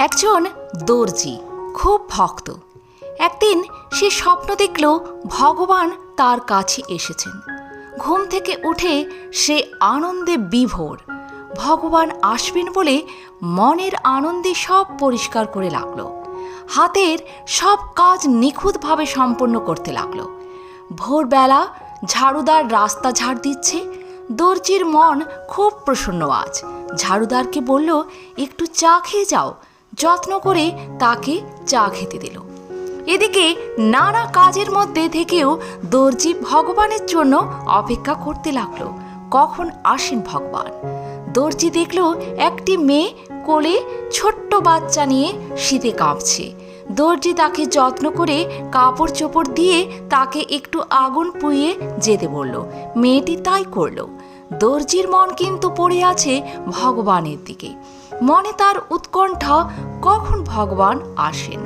একজন দর্জি, খুব ভক্ত। একদিন সে স্বপ্ন দেখল ভগবান তার কাছে এসেছেন। ঘুম থেকে উঠে সে আনন্দে বিভোর। ভগবান আসবেন বলে মনের আনন্দে সব পরিষ্কার করে লাগল হাতের সব কাজ নিখুঁতভাবে সম্পন্ন করতে লাগল। ভোরবেলা ঝাড়ুদার রাস্তা ঝাড় দিচ্ছে। দর্জির মন খুব প্রসন্ন আজ। ঝাড়ুদারকে বলল, একটু চা খেয়ে যাও। যত্ন করে তাকে চা খেতে দিল। এদিকে নানা কাজের মধ্যে থেকেও দর্জি ভগবানের জন্য অপেক্ষা করতে লাগল। কখন আসেন ভগবান? দর্জি দেখল একটি মেয়ে কোলে ছোট্ট বাচ্চা নিয়ে শীতে কাঁপছে। দর্জি তাকে যত্ন করে কাপড় চোপড় দিয়ে তাকে একটু আগুন পুইয়ে যেতে বলল। মেয়েটি তাই করল। দর্জির মন কিন্তু পড়ে আছে ভগবানের দিকে। মনে তার উৎকণ্ঠা কখন ভগবান আসেন?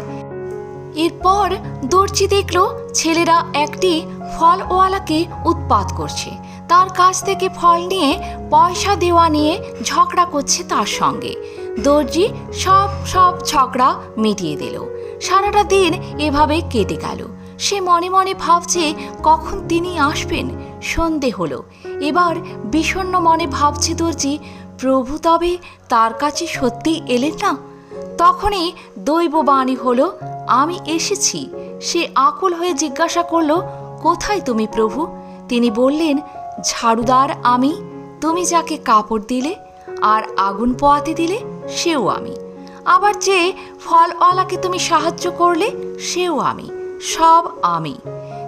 এরপর দর্জি দেখল ছেলেরা একটি ফলওয়ালাকে উৎপাত করছে। তার কাছ থেকে ফল নিয়ে পয়সা দেওয়া নিয়ে ঝগড়া করছে তার সঙ্গে। দর্জি সব সব ঝগড়া মিটিয়ে দিল। সারাটা দিন এভাবে কেটে গেল। সে মনে মনে ভাবছে কখন তিনি আসবেন? সন্ধে হলো। এবার বিষণ্ণ মনে ভাবছে দর্জি, প্রভু তবে তার কাছে সত্যিই এলেন না? তখনই দৈববাণী হলো, আমি এসেছি। সে আকুল হয়ে জিজ্ঞাসা করল, কোথায় তুমি প্রভু? তিনি বললেন, ঝাড়ুদার আমি, তুমি যাকে কাপড় দিলে আর আগুন পোয়াতে দিলে, সেও আমি। আবার যে ফলওয়ালাকে তুমি সাহায্য করলে, সেও আমি, সব আমি।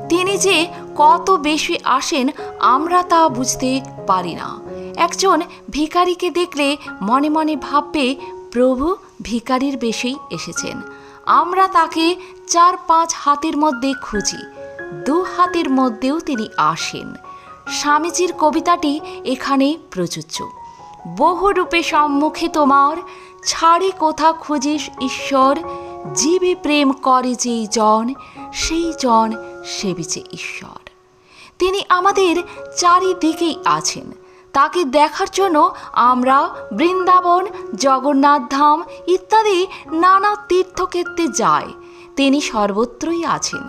তিনি যে কত বেশি আসেন, আমরা তা বুঝতে পারি না। একজন ভিখারিকে দেখলে মনে মনে ভাববে প্রভু ভিখারির বেশেই এসেছেন। আমরা তাকে চার পাঁচ হাতের মধ্যে খুঁজি। দু হাতের মধ্যেও তিনি আসেন। স্বামীজির কবিতাটি এখানে প্রযোজ্য। বহুরূপে সম্মুখে তোমার, ছাড়ে কোথা খুঁজিস ঈশ্বর? জীবে প্রেম করে যেই জন, সেই জন সেবিছে ঈশ্বর। তিনি আমাদের চারিদিকেই আছেন। তাকে দেখার জন্য আমরা বৃন্দাবন, জগন্নাথ ধাম ইত্যাদি নানা তীর্থক্ষেত্রে যাই। তিনি সর্বত্রই আছেন।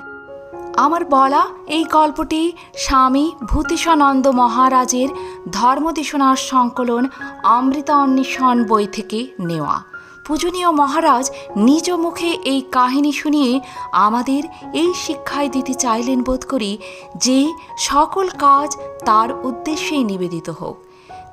আমার বলা এই গল্পটি স্বামী ভূতিষানন্দ মহারাজের ধর্মদেশনার সংকলন অমৃতা অন্বেষণ বই থেকে নেওয়া। পূজনীয় মহারাজ নিজ মুখে এই কাহিনী শুনিয়ে আমাদের এই শিক্ষায় দিতে চাইলেন বোধ করি যে সকল কাজ তার উদ্দেশ্যেই নিবেদিত হোক।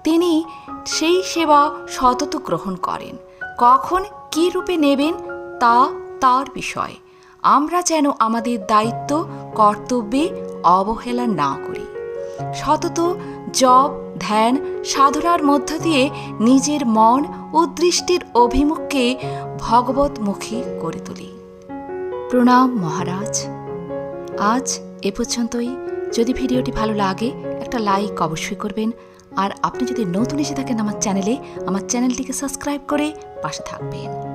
তিনি সেই সেবা সতত গ্রহণ করেন। কখন কী রূপে নেবেন তা তার বিষয়। আমরা যেন আমাদের দায়িত্ব, কর্তব্যে অবহেলা না করি। সতত জপ, ধ্যান, সাধনার মধ্য দিয়ে নিজের মন ও দৃষ্টির অভিমুখকে ভগবতমুখী করে তুলি। প্রণাম মহারাজ। আজ এ পর্যন্তই। যদি ভিডিওটি ভালো লাগে একটা লাইক অবশ্যই করবেন। আর আপনি যদি নতুন এসে থাকেন আমার চ্যানেলে, আমার চ্যানেলটিকে সাবস্ক্রাইব করে পাশে থাকবেন।